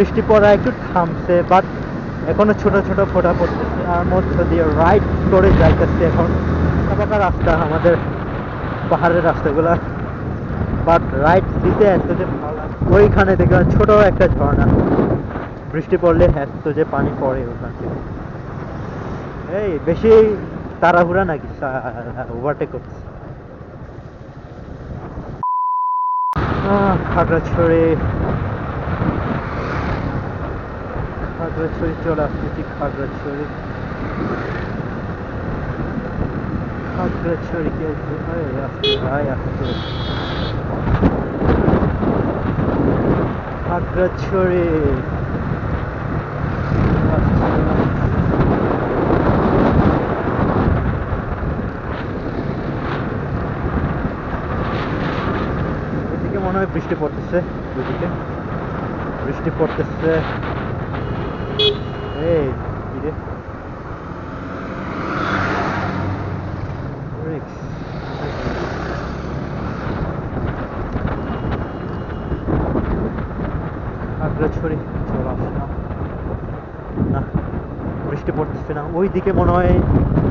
বৃষ্টি পড়া একটু থামছে বাট এখনও ছোট ছোট ফোঁটা পড়তেছে। আর মধ্য দিয়ে রাইট করে যাইতেছে এখন। পাকা রাস্তা আমাদের পাহাড়ের রাস্তাগুলা। বাট রাইট দিতে এত যে ভালো লাগে। ওইখানে দেখলাম ছোট একটা ঝর্ণা। বৃষ্টি পড়লে এত যে পানি পড়ে ওখান থেকে। এই বেশি তাড়াহুড়া নাকি? ওভারটেক আহ, খাগড়াছড়ি খাগড়াছড়ি চলে আসতেছি, খাগড়াছড়ি। খাগড়াছড়ি কে আসতে ভাই আসতে। খাগড়াছড়ি। এদিকে মনে হয় বৃষ্টি পড়তেছে, দুদিকে। বৃষ্টি পড়তেছে। বৃষ্টি পড়তেছে না ওই দিকে মনে হয়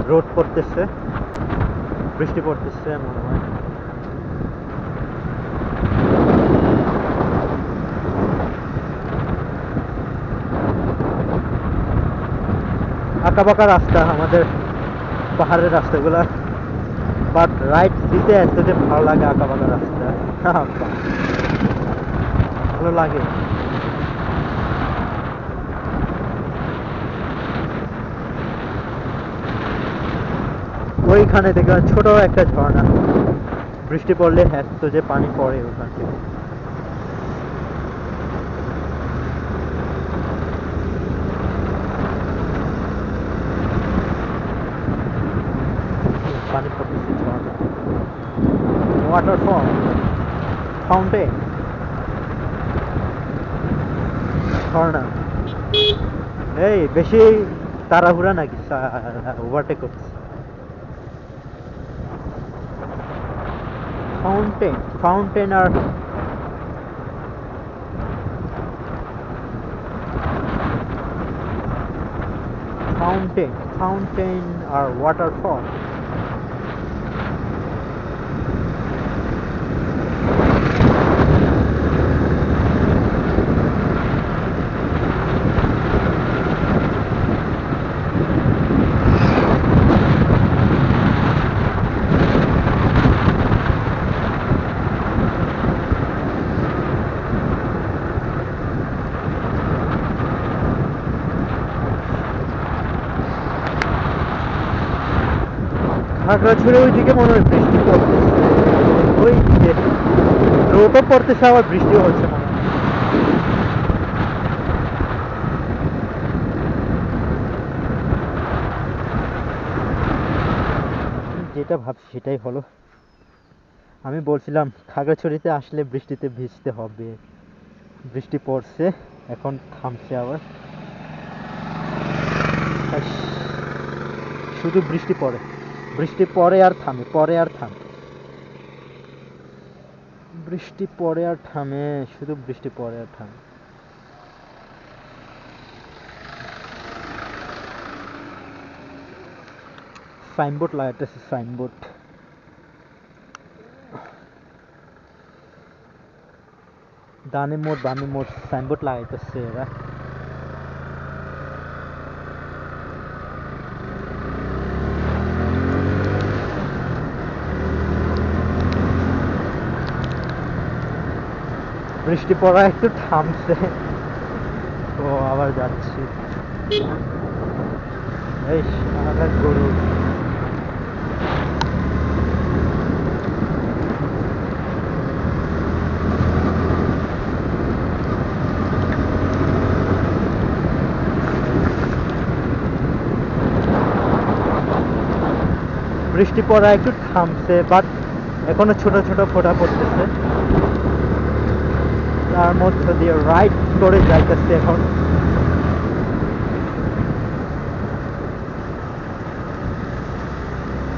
রোদ পড়তেছে বৃষ্টি পড়তেছে মনে হয় আঁকা বাঁকা রাস্তা, আমাদের পাহাড়ের রাস্তাগুলা। বাট রাইট দিতে এত যে ভালো লাগে আঁকা বাঁকা রাস্তা ভালো লাগে। ওইখানে দেখলাম ছোট একটা ঝর্ণা। বৃষ্টি পড়লে এত যে পানি পড়ে ওখান থেকে পানি পড়তেছে ঝর্ণা ওয়াটারফল ফাউন্টেন ঝর্ণা এই, বেশি তাড়াহুড়া নাকি? ওভারটেক করছে। ফাউন্টেন ফাউন্টেন আর ফাউন্টেন ফাউন্টেন আর ওয়াটারফল খাগড়াছড়ি ওইদিকে মনে হয় বৃষ্টি পড়তেছে ওই দিকে রোদও পড়তেছে, আবার বৃষ্টিও হচ্ছে মনে হয়। যেটা ভাবছি সেটাই হলো, আমি বলছিলাম খাগড়াছড়িতে আসলে বৃষ্টিতে ভিজতে হবে। বৃষ্টি পড়ছে, এখন থামছে আবার। শুধু বৃষ্টি পড়ে। বৃষ্টি পরে আর থামে পরে আর থামে। বৃষ্টি পরে আর থামে, শুধু বৃষ্টি পরে আর থামে। সাইনবোর্ড লাগাইতেছে, সাইনবোর্ড। ডানে মোড়, বামে মোড়, সাইনবোর্ড লাগাইতেছে এরা। বৃষ্টি পড়া একটু থামছে। তো আবার যাচ্ছি। এই সারাঘাট গরু। বৃষ্টি পড়া একটু থামছে বাট এখনও ছোট ছোট ফোঁটা পড়তেছে। তার মধ্য দিয়ে রাইড করে যাইতেছে এখন।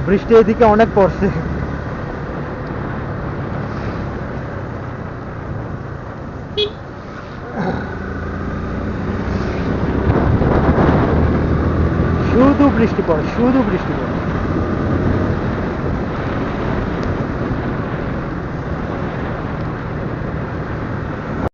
বৃষ্টি এদিকে অনেক পড়ছে। শুধু বৃষ্টি পড়ে, শুধু বৃষ্টি পড়ে।